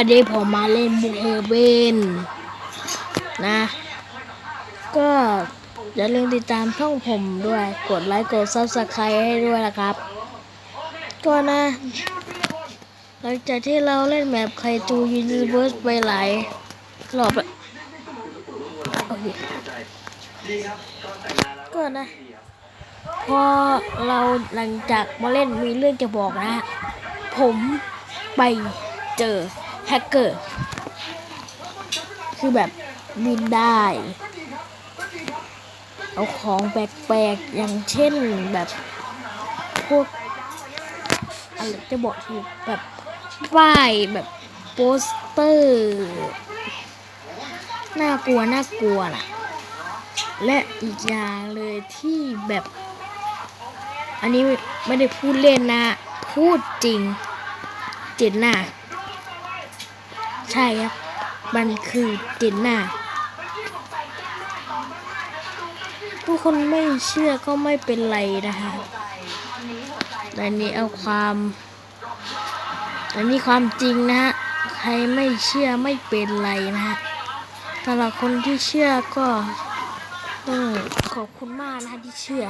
อันนี้ผมมาเล่นบุกเฮเวนนะ ก็อย่าลืมติดตามช่องผมด้วย กดไลค์ กดซับสไครต์ให้ด้วยนะครับ ก็นะ หลังจากที่เราเล่นแมปไคจูยูนิเวิร์สไปหลายรอบแล้วโอเคก็นะ พอเราหลังจากมาเล่นมีเรื่องจะบอกนะ ผมไปเจอ แฮกเกอร์ คือแบบบินได้ เอาของแปลกๆ อย่างเช่นแบบพวกอะไรจะบอกถูกแบบป้ายแบบโปสเตอร์น่ากลัวน่ากลัวนะและอีกอย่างเลยที่แบบ อันนี้ไม่ได้พูดเล่นนะ พูดจริง เจนหน้า ใช่ครับ มันคือเจนน้าทุกคนไม่เชื่อก็ไม่เป็นไรนะคะแต่นี้เอาความแต่นี่ความจริงนะฮะ ใครไม่เชื่อไม่เป็นไรนะฮะสำหรับคนที่เชื่อก็ต้องขอบคุณมากนะคะที่เชื่อ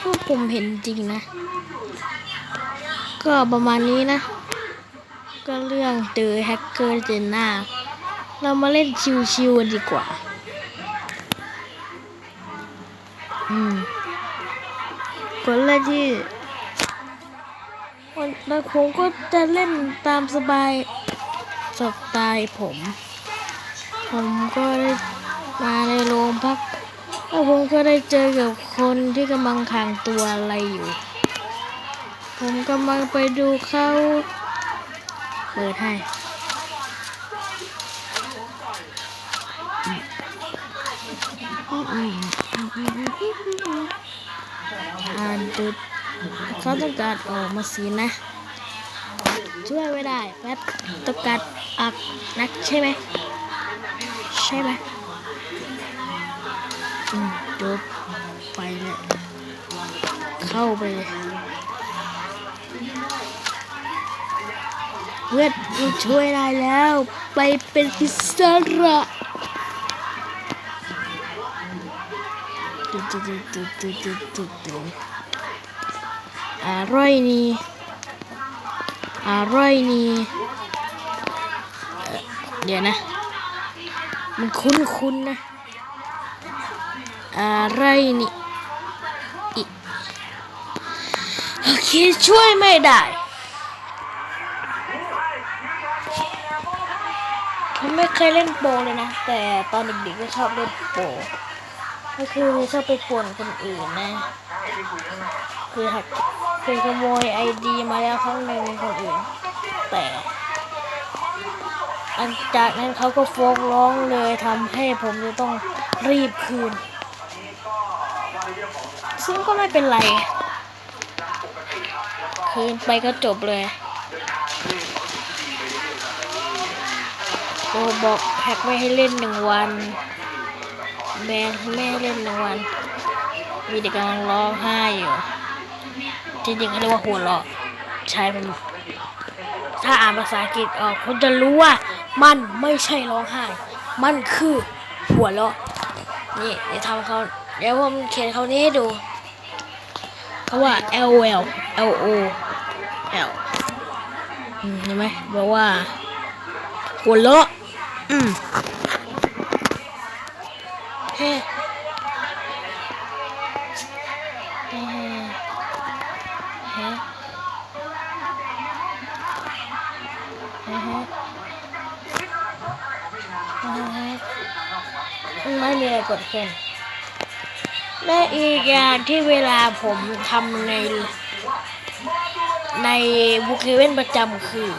พวกผมเห็นจริงนะ ก็ประมาณนี้นะ ก็เรื่องเจอแฮกเกอร์เจนหน้าเรามาเล่นชิวๆกันดีกว่า อืมคนแรกที่วันแล้วผมก็จะเล่นตามสบายสไตล์ผม ผมก็ได้ แล้วผมก็ได้เจอกับคนที่กำลังขังตัวอะไรอยู่ ผมกำลังไปดูเขาเปิดให้อ่านดูเขาต้องการออกมาสีนะ ช่วยไม่ได้แป๊บต้องการอักนักใช่ไหมใช่ไหม อืมจบไปเลยเข้าไปเลยเพื่อนเราช่วยได้แล้ว ไปเป็นอิสระตุ๊ดตุ๊ดตุ๊ดตุ๊ดตุ๊ดตุ๊ดตุ๊ดอร่อยนี่อร่อยนี่เอ่อเดี๋ยวนะ มันคุ้นๆนะ อะไรนี่อิโอเคช่วยไม่ได้ผมไม่เคยเล่นโปเลยนะ แต่ตอนเด็กๆก็ชอบเล่นโปก็คือชอบไปป่วนคนอื่นนะ คือหักเคยขโมยไอดีมาแล้วครั้งหนึ่งคนอื่น แต่อันจากนั้นเขาก็ฟ้องร้องเลยทำให้ผมจะต้องรีบคืน ซึ่งก็ไม่เป็นไร คืนไปก็จบเลยโอบอกแฮกไม่ให้เล่นหนึ่งวันแบนไม่ให้เล่นหนึ่งวัน มีเด็กกำลังร้องไห้อยู่จริงๆเขาเรียกว่าหัวเราะใช่มันถ้าอ่านภาษาอังกฤษออกคุณจะรู้ว่า มันไม่ใช่ร้องไห้ มันคือหัวเราะนี่เดี๋ยวทำเขาเดี๋ยวผมเขียนเขานี้ให้ดู เขาว่า L L L O L เห็นไหมบอกว่าหัวเราะอืมเฮ้เฮ้เฮ้เฮ้เฮ้ไม่มีอะไรกดเข็น และอีกอย่างที่เวลาผมทำใน ในบุคเวนประจำคือ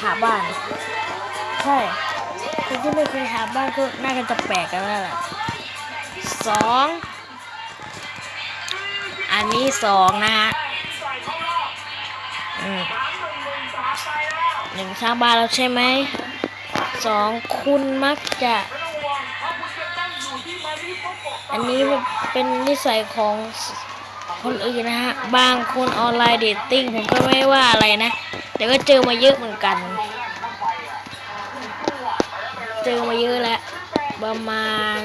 หาบ้าน ใช่คนที่ไม่เคยหาบ้านก็น่าจะแปลกกันแล้วแหละสองอันนี้สองนะฮะอืมหนึ่งสร้างบ้านแล้วใช่ไหมสองคุณมักจะ อันนี้เป็นนิสัยของคนอื่นนะฮะ บางคนออนไลน์เดทติ้งผมก็ไม่ว่าอะไรนะ แต่ก็เจอมาเยอะเหมือนกัน เจอมาเยอะแล้ว ประมาณ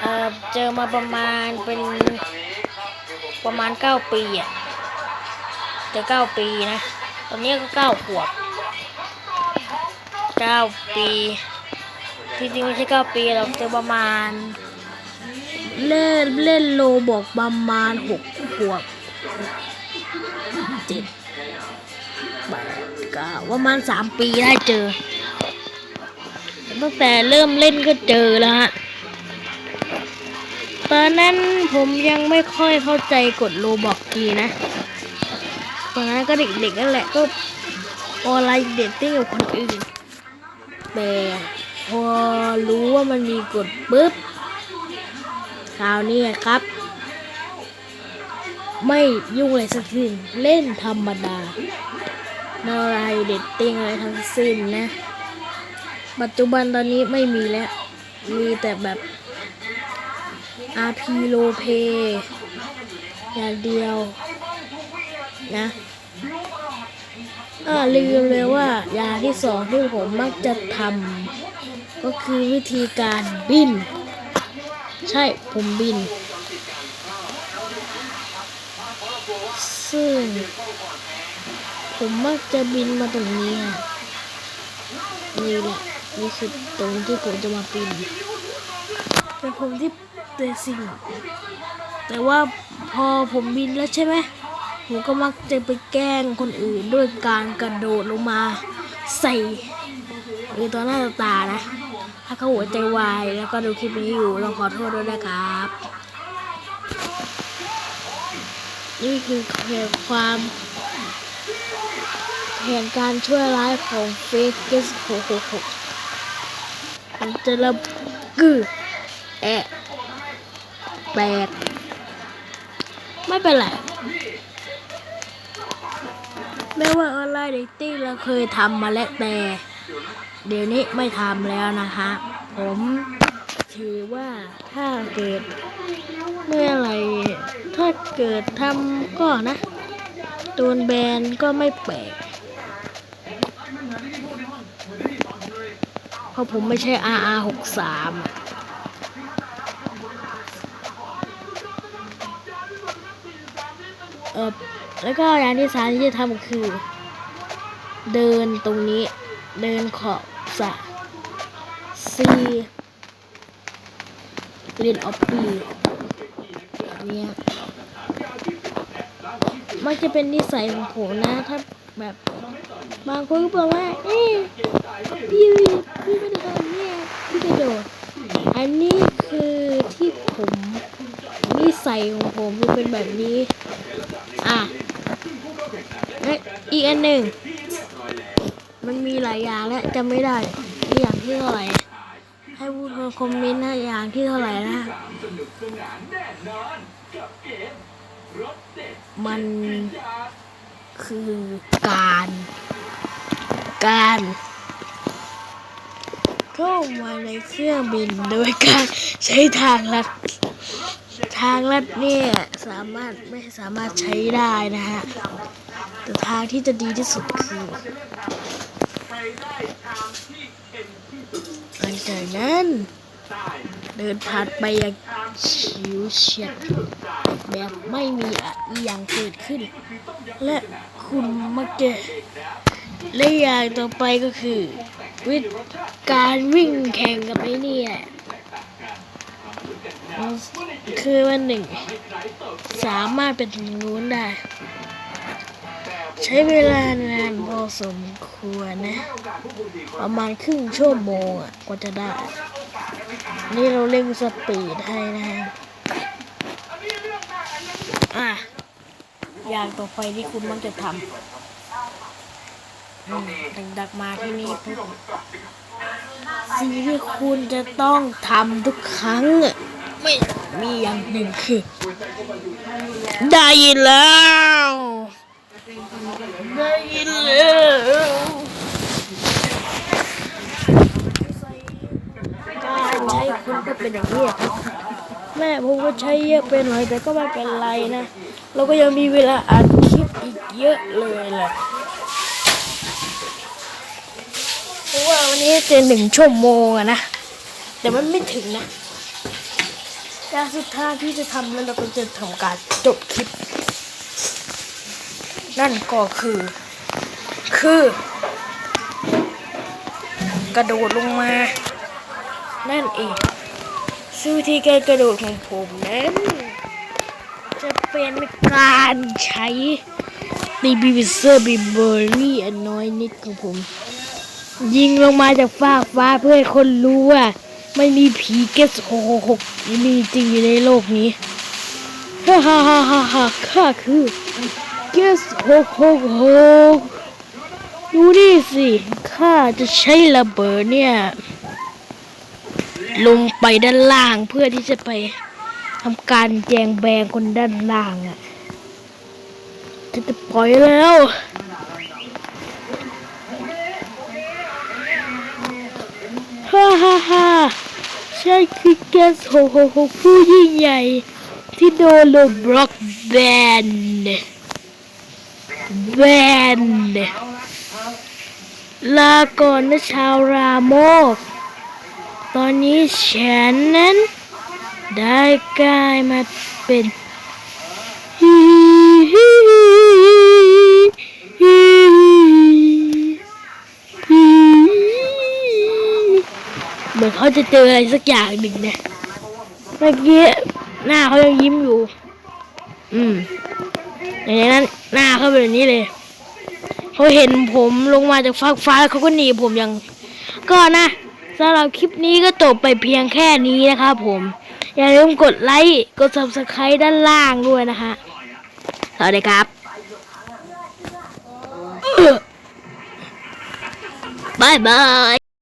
เออเจอมาประมาณเป็นประมาณเก้าปีอะ เจอเก้าปีนะ ตอนนี้ก็เก้าขวบเก้าปี ที่จริงไม่ใช่เก้าปีเราเจอประมาณ เล่นเล่นโลบอกประมาณหกขวบเจ็ดแปดเก้าประมาณสามปีได้เจอตั้งแต่เริ่มเล่นก็เจอแล้วฮะตอนนั้นผมยังไม่ค่อยเข้าใจกฎโลบอกดีนะตอนนั้นก็เด็กๆนั่นแหละก็ออนไลน์เดทติ้งกับคนอื่น แต่ พอรู้ว่ามันมีกฎปุ๊บคราวนี้ครับ ไม่ยุ่งอะไรสักทีเล่นธรรมดาออนไลน์เดติ้งอะไรทั้งสิ้นนะ ปัจจุบันตอนนี้ไม่มีแล้ว มีแต่แบบ RP โลเพอย่างเดียวนะอ่าลืมเลยว่ายาที่สองที่ผมมักจะทำ ก็คือวิธีการบิน ใช่ผมบิน ซึ่ง ผมมักจะบินมาตรงนี้นี่แหละนี่คือตรงที่ผมจะมาบินแต่ผมที่เตะสิ่ง แต่ว่าพอผมบินแล้วใช่ไหมผมก็มักจะไปแกล้งคนอื่นด้วยการกระโดดลงมาใส่หรือตอนหน้าตานะ ถ้าเขาหัวใจวายแล้วก็ดูคลิปนี้อยู่ต้องขอโทษด้วยนะครับ นี่คือแผนความแผนการช่วยร้ายของเฟกเกสโหโหมันจะระกือแอะแตกไม่เป็นไรแม้ว่าออนไลน์เดทติ้งเราเคยทำมาแล้วแต่ เดี๋ยวนี้ไม่ทำแล้วนะคะ ผมถือว่าถ้าเกิดเมื่อไรถ้าเกิดทำก็นะโดนแบนก็ไม่แปลกเพราะผมไม่ใช่ RR 6 3เออแล้วก็อย่างที่สามที่จะทำคือ เดินตรงนี้ เดินขอบ สระซีเรียนออฟปีเนี่ยมันจะเป็นนิสัยของผมนะ ถ้าแบบบางคนก็บอกว่า เอ๊ะพี่พี่ไม่ได้ทำเนี่ยพี่กระโดด อันนี้คือที่ผมนิสัยของผมมันเป็นแบบนี้ อะและอีกอันหนึ่ง มันมีหลายอย่างและจำไม่ได้อีกอย่างที่เท่าไหร่ให้พูดคอมเมนต์นะอย่างที่เท่าไหร่นะมันคือการ การเข้ามาในเครื่องบินโดยการใช้ทางลัดทางลัดเนี่ยสามารถไม่สามารถใช้ได้นะฮะแต่ทางที่จะดีที่สุดคือ หลังจากนั้นเดินผ่านไปอย่างชิวเฉียดแบบไม่มีอะอีหยังเกิดขึ้น และคุณมักจะและอย่างต่อไปก็คือ วิธีการวิ่งแข่งกับไอ้นี่แหละคือวันหนึ่ง สามารถเป็นถึงนู้นได้ ใช้เวลานานพอสมควรนะ ประมาณครึ่งชั่วโมงอะกว่าจะได้ นี่เราเร่งสปีดให้นะฮะอะอย่างต่อไปที่คุณมักจะทำอืมดังดักมาที่นี่ปุ๊บสิ่งที่คุณจะต้องทำทุกครั้งอะไม่มีอย่างหนึ่งคือ ได้ยินแล้ว ได้ยินแล้วการใช้คุณก็เป็นอย่างนี้ครับแม่ผมก็ใช้เยอะไปหน่อยแต่ก็ไม่เป็นไรนะ เราก็ยังมีเวลาอัดคลิปอีกเยอะเลยแหละเพราะว่าวันนี้จะหนึ่งชั่วโมงอะนะ แต่มันไม่ถึงนะอย่างสุดท้ายที่จะทำแล้วเราก็จะทำการจบคลิป นั่นก็คือ คือ กระโดดลงมา นั่นเองซึ่งวิธีการกระโดดของผมนั้น จะเป็นการใช้ตีบีบิเซอร์บีเบอร์รี่อันน้อยนิดของผม ยิงลงมาจากฟ้ากฟ้าเพื่อให้คนรู้ว่าไม่มีผีเกสหหกมีจริงอยู่ในโลกนี้ฮ่าฮ่าฮ่าฮ่าข้าคือ เกสหกหกหกดูนี่สิข้าจะใช้ระเบิดเนี่ยลงไปด้านล่างเพื่อที่จะไปทำการแจงแบงคนด้านล่างอะจะจะปล่อยแล้วฮ่าฮ่าฮ่าฉันคือแกสหกหกหกผู้ยิ่งใหญ่ ที่โดนโลบล็อกแบน แบนลาก่อนนะชาวราโมก ตอนนี้ฉันนั้น ได้กลายมาเป็นฮีฮีฮีฮีเหมือนเขาจะเจออะไรสักอย่างหนึ่งนะเมื่อกี้หน้าเขายังยิ้มอยู่ อืม อย่างนั้นหน้าเขาเป็นแบบนี้เลยเขาเห็นผมลงมาจากฟ้ากฟ้าแล้วเขาก็หนีผมอย่าง ก็นะสำหรับคลิปนี้ก็จบไปเพียงแค่นี้นะครับผม อย่าลืมกดไลค์กด subscribe ด้านล่างด้วยนะคะสวัสดีครับบายบาย